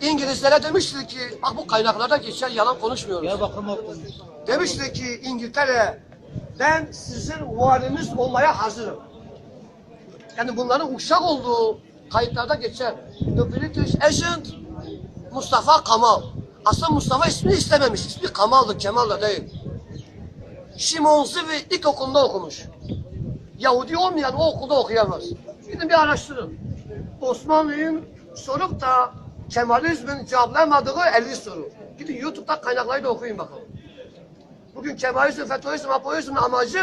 İngilizlere demişti ki, bak bu kaynaklarda geçen yalan konuşmuyoruz. Diyarbakır okudum. Demişti ki İngiltere, ben sizin valiniz olmaya hazırım. Yani bunların uşak olduğu kayıtlarda geçer. The British Agent Mustafa Kamal. Aslında Mustafa ismini istememiş. İsmi Kamal'dı, Kemal da değil. Şimon Zivi ilkokulunda okumuş. Yahudi olmayan o okulda okuyamaz. Gidin bir araştırın. Osmanlı'nın sorup da Kemalizmin cevaplamadığı 50 soru. Gidin YouTube'da kaynakları da okuyun bakalım. Bugün Kemalizm, FETÖizm, Apoizm'in amacı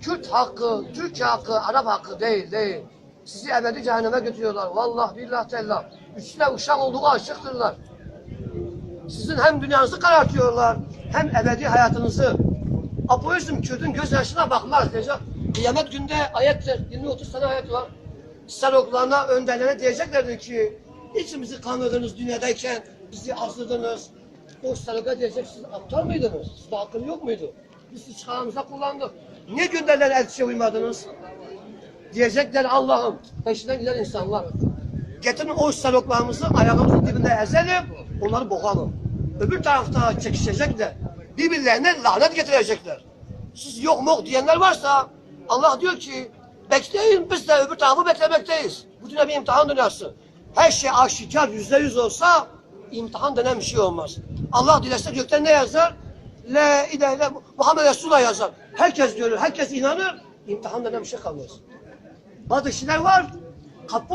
Kürt hakkı, Türk hakkı, Arap hakkı değil, değil. Sizi ebedi cehenneme götürüyorlar. Vallahi billah tellah. Üstüne uşak olduğu aşıktırlar. Sizin hem dünyanızı karartıyorlar, hem ebedi hayatınızı. Apoizm Kürt'ün gözyaşına bakmaz diyecek. Kıyamet günde ayettir, 20-30 tane ayet var. Seroklarına, önderlerine diyeceklerdir ki, içimizi kandırdınız dünyadayken, bizi azdırdınız. O Seroka diyecek, siz aptal mıydınız? Sizde akıl yok muydu? Biz sizi çıkarımıza kullandık. Niye gönderilen elçiye uymadınız? Diyecekler Allah'ım, peşinden giden insanlar. Getirin o saloklarımızı ayağımızın dibinde ezelim, onları boğalım. Öbür tarafta çekişecekler. Birbirlerine lanet getirecekler. Siz yok mok diyenler varsa Allah diyor ki bekleyin biz de öbür tarafı beklemekteyiz. Bu dünya bir imtihan dünyası. Her şey aşikar yüzde yüz olsa imtihan denen bir şey olmaz. Allah dilese gökten ne yazar? La ilahe Muhammed Resulullah yazar. Herkes görür, herkes inanır. İmtihan denen bir şey kalmaz. Bazı kişiler var. Kapı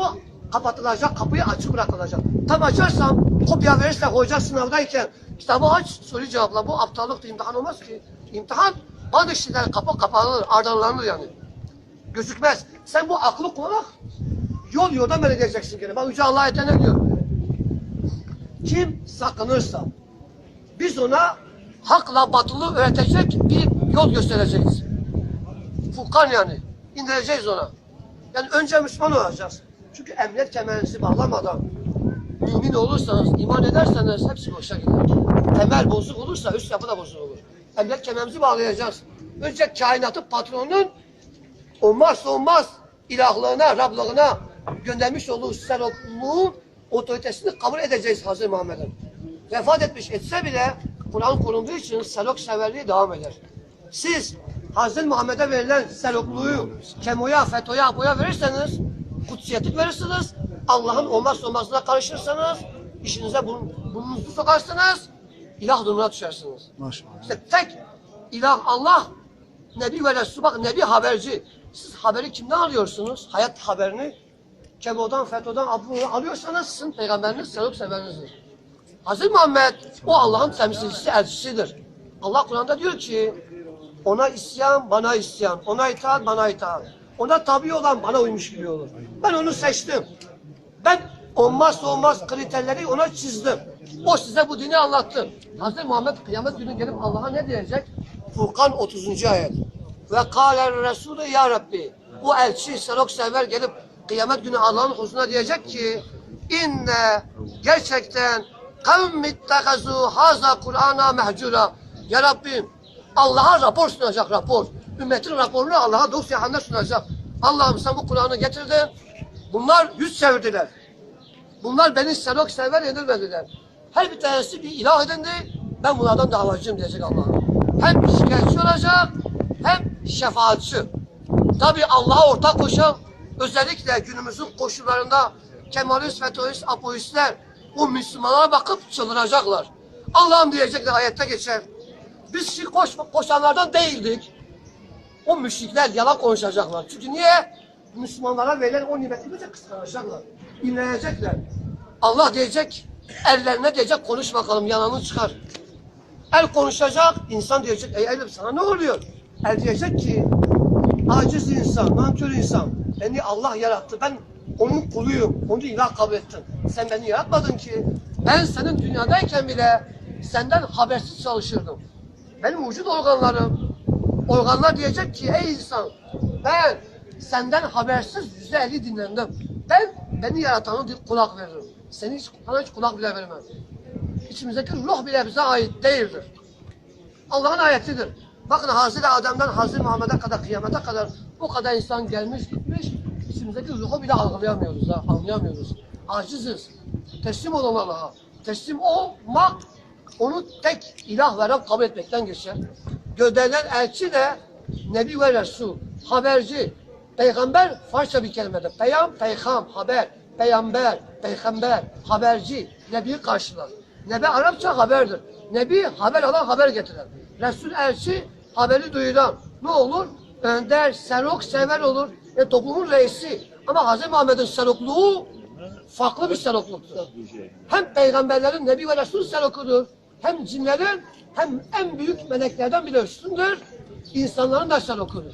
kapatılacak, kapıyı açık bırakılacak. Tam açarsam, kopya verirse hoca sınavdayken kitabı aç, soruyu cevapla. Bu aptallık imtihan olmaz ki. İmtihan bazı kişiler kapı kapanır, ardalanır yani. Gözükmez. Sen bu aklı kullan. Yol yoldan böyle diyeceksin gene. Bak Yüce Allah ayette ne diyor? Kim sakınırsa biz ona hakla batılı öğretecek bir yol göstereceğiz. Furkan yani. indireceğiz ona. Yani önce Müslüman olacağız. Çünkü emniyet kemerinizi bağlamadan mümin olursanız, iman ederseniz hepsi boşa gider. Temel bozuk olursa üst yapı da bozuk olur. Emniyet kemerimizi bağlayacağız. Önce kainatın patronunun olmazsa olmaz ilahlığına, Rablığına göndermiş olduğu serokluğun otoritesini kabul edeceğiz Hazreti Muhammed'in. Vefat etmiş etse bile Kur'an korunduğu için serok severliği devam eder. Siz Hazreti Muhammed'e verilen serokluğu kemoya, fetoya, apoya verirseniz kutsiyetlik verirsiniz. Allah'ın olmazsa olmazına karışırsanız işinize bun, burnunuzu sokarsınız. ilah durumuna düşersiniz. Maşallah. İşte tek ilah Allah, Nebi ve Resul. Bak Nebi haberci. Siz haberi kimden alıyorsunuz? Hayat haberini. Kemo'dan, FETÖ'den, Abdülhamid'den alıyorsanız sizin peygamberiniz, sevap severinizdir. Hazreti Muhammed o Allah'ın temsilcisi, elçisidir. Allah Kur'an'da diyor ki ona isyan, bana isyan. Ona itaat, bana itaat. Ona tabi olan bana uymuş gibi olur. Ben onu seçtim. Ben olmazsa olmaz kriterleri ona çizdim. O size bu dini anlattı. Hazreti Muhammed kıyamet günü gelip Allah'a ne diyecek? Furkan 30. ayet. Ve kâle Resulü ya Rabbi. Bu elçi serok sever gelip kıyamet günü Allah'ın huzuruna diyecek ki inne gerçekten kavm ittekazu haza Kur'ana mehcura. Ya Rabbim Allah'a rapor sunacak rapor. Ümmetin raporunu Allah'a dosya sunacak. Allah'ım sen bu Kur'an'ı getirdin. Bunlar yüz çevirdiler. Bunlar beni serok sever edilmediler. Her bir tanesi bir ilah edindi. Ben bunlardan davacıyım diyecek Allah. Hem şikayetçi olacak hem şefaatçi. Tabi Allah'a ortak koşan özellikle günümüzün koşullarında Kemalist, FETÖ'ist, apoistler o Müslümanlara bakıp çıldıracaklar. Allah'ım diyecekler ayette geçer. Biz şirk koş, koşanlardan değildik. O müşrikler yalan konuşacaklar. Çünkü niye? Müslümanlara verilen o nimeti bize kıskanacaklar. İmrenecekler. Allah diyecek, ellerine diyecek konuş bakalım yalanın çıkar. El konuşacak, insan diyecek, ey elim sana ne oluyor? El diyecek ki, aciz insan, nankör insan. Beni Allah yarattı, ben onun kuluyum, onu ilah kabul ettim. Sen beni yaratmadın ki, ben senin dünyadayken bile senden habersiz çalışırdım. Benim vücut organlarım, organlar diyecek ki, ey insan, ben senden habersiz yüzde elli dinlendim. Ben beni yaratanı kulak veririm. Seni hiç, sana hiç kulak bile vermem. İçimizdeki ruh bile bize ait değildir. Allah'ın ayetidir. Bakın Hazreti Adem'den Hazreti Muhammed'e kadar kıyamete kadar bu kadar insan gelmiş gitmiş. İçimizdeki ruhu bile algılayamıyoruz ha, anlayamıyoruz. Aciziz. Teslim olan Allah'a. Teslim olmak onu tek ilah ve Rab kabul etmekten geçer. Gönderilen elçi de Nebi ve Resul, haberci, peygamber Farsça bir kelimedir. Peyam, peyham, haber, peygamber, peygamber, haberci, Nebi'yi karşılar. Nebi Arapça haberdir. Nebi haber alan haber getiren. Resul elçi haberi duyuran. Ne olur? Önder, serok, sever olur. E, toplumun reisi. Ama Hz. Muhammed'in serokluğu farklı bir serokluktur. Hem peygamberlerin, Nebi ve Resul serokudur. Hem cinlerin hem en büyük meleklerden bile üstündür. İnsanların da serokudur.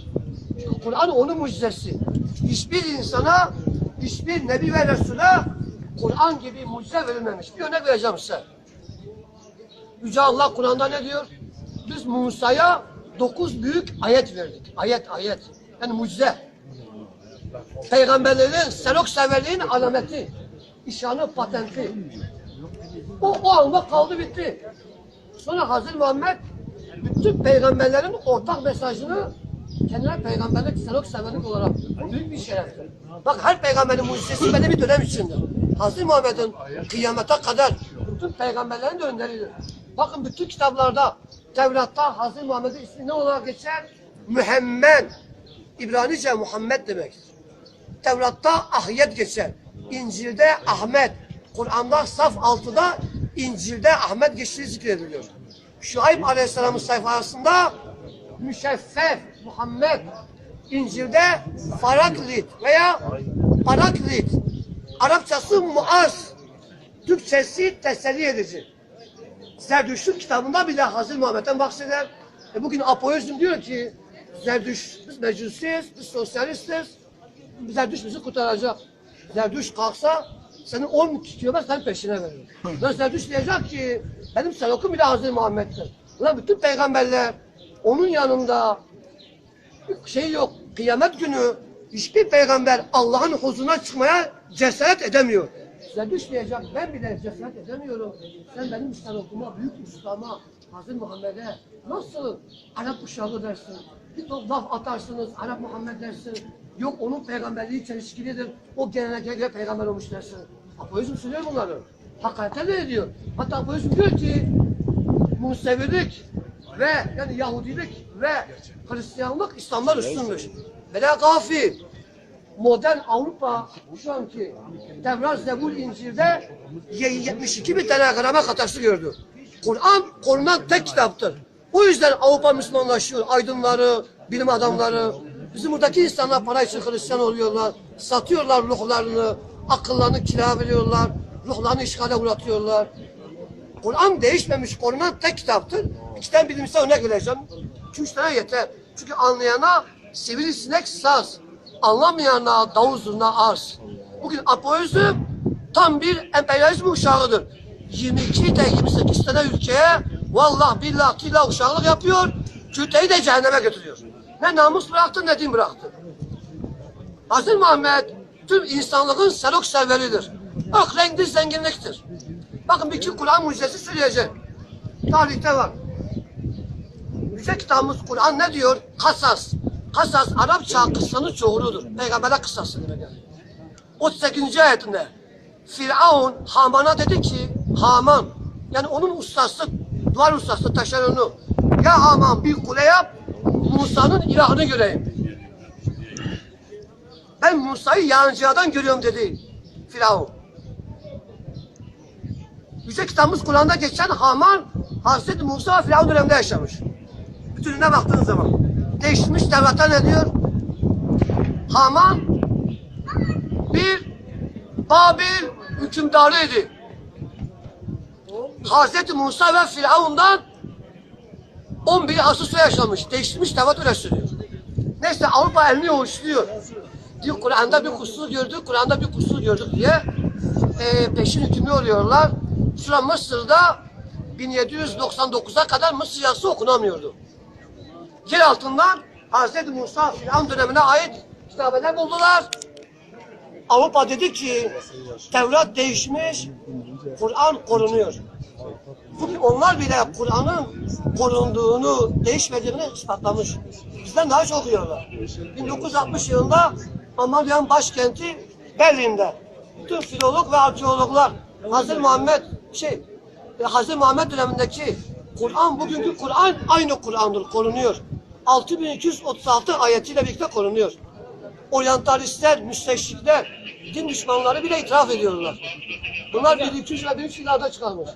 Çünkü Kur'an onun mucizesi. Hiçbir insana, hiçbir Nebi ve Resul'e Kur'an gibi mucize verilmemiş. Bir örnek vereceğim size. Yüce Allah Kur'an'da ne diyor? Biz Musa'ya dokuz büyük ayet verdik. Ayet, ayet. Yani mucize. Peygamberlerin serok severliğin alameti. işanı, patenti. O, o anda kaldı bitti. Sonra Hazreti Muhammed bütün peygamberlerin ortak mesajını kendine peygamberlik, serok severlik olarak. Büyük bir şereftir. Bak her peygamberin mucizesi belli bir dönem içindir. Hazreti Muhammed'in kıyamete kadar bütün peygamberlerin de önderidir. Bakın bütün kitaplarda Tevrat'ta Hazreti Muhammed'in ismi ne olarak geçer? Mühemmed. İbranice Muhammed demektir. Tevrat'ta Ahyet geçer. İncil'de Ahmet. Kur'an'da saf altıda İncil'de Ahmet geçtiği zikrediliyor. Şuayb Aleyhisselam'ın sayfasında Müşeffef Muhammed İncil'de Faraklit veya Paraklit Arapçası Muaz Türkçesi teselli edici. Zerdüşt'ün kitabında bile Hazreti Muhammed'den bahseder. E bugün apoizm diyor ki Zerdüş, biz mecusiyiz, biz sosyalistiz. Zerdüş bizi kurtaracak. Zerdüş kalksa senin 10 kilometre senin peşine verir. Lan Zerdüş diyecek ki benim selokum bile Hazreti Muhammed'dir. Ulan bütün peygamberler onun yanında şey yok. Kıyamet günü hiçbir peygamber Allah'ın huzuruna çıkmaya cesaret edemiyor. Size düşmeyecek. Ben bile cesaret edemiyorum. Sen benim İslam okuma, büyük Müslüman'a, Hazreti Muhammed'e nasıl Arap uşağı dersin? Bir top laf atarsınız, Arap Muhammed dersin. Yok onun peygamberliği çelişkilidir. O geleneğe göre peygamber olmuş dersin. Apoizm söylüyor bunları. Hakikaten de ediyor. Hatta apoizm diyor ki Musevilik ve yani Yahudilik ve Hristiyanlık İslam'dan üstünmüş. Bela gafi modern Avrupa şu anki Tevrat, Zebur, İncil'de 72 bin tane gramer hatası gördü. Kur'an korunan tek kitaptır. O yüzden Avrupa Müslümanlaşıyor. Aydınları, bilim adamları. Bizim buradaki insanlar para için Hristiyan oluyorlar. Satıyorlar ruhlarını, akıllarını kira veriyorlar. Ruhlarını işgale uğratıyorlar. Kur'an değişmemiş, korunan tek kitaptır. İki tane bilimsel örnek vereceğim. Üç tane yeter. Çünkü anlayana sivrisinek saz, anlamayana davul zurna arz. Bugün apoizm tam bir emperyalizm uşağıdır. 22 de 28 tane ülkeye vallahi billah killah uşağılık yapıyor. Küteyi de cehenneme götürüyor. Ne namus bıraktı ne din bıraktı. Hazreti Muhammed tüm insanlığın serok serveridir. Ak renkli zenginliktir. Bakın bir iki Kur'an mucizesi söyleyeceğim. Tarihte var. Yüce kitabımız Kur'an ne diyor? Kasas. Kasas Arapça kıssanın çoğuludur. Peygamber'e kıssası demek yani. 38. ayetinde Firavun Haman'a dedi ki Haman yani onun ustası duvar ustası taşeronu ya Haman bir kule yap Musa'nın ilahını göreyim. Ben Musa'yı yancıyadan görüyorum dedi Firavun. Yüce kitabımız Kur'an'da geçen Haman Hazreti Musa ve Firavun döneminde yaşamış. Bütününe baktığın zaman. Değişmiş Tevrat'ta ne diyor? Haman bir Babil hükümdarıydı. Hazreti Musa ve Firavun'dan 11 asıl yaşamış. Değiştirmiş Tevrat öyle söylüyor. Neyse Avrupa elini yoğuşluyor. Diyor Kur'an'da bir kusur gördük, Kur'an'da bir kusur gördük diye e, peşin hükümlü oluyorlar. Sonra Mısır'da 1799'a kadar Mısır yazısı okunamıyordu. Yer altından Hz. Musa Firavun dönemine ait kitabeler buldular. Avrupa dedi ki Tevrat değişmiş, Kur'an korunuyor. Bugün onlar bile Kur'an'ın korunduğunu, değişmediğini ispatlamış. Bizden daha çok okuyorlar. 1960 yılında Almanya'nın başkenti Berlin'de bütün filolog ve arkeologlar Hazreti Muhammed şey Hazreti Muhammed dönemindeki Kur'an bugünkü Kur'an aynı Kur'an'dır korunuyor. 6236 ayetiyle birlikte korunuyor. Oryantalistler, müsteşrikler, din düşmanları bile itiraf ediyorlar. Bunlar 1200 ile 1300 yıllarda çıkarmış.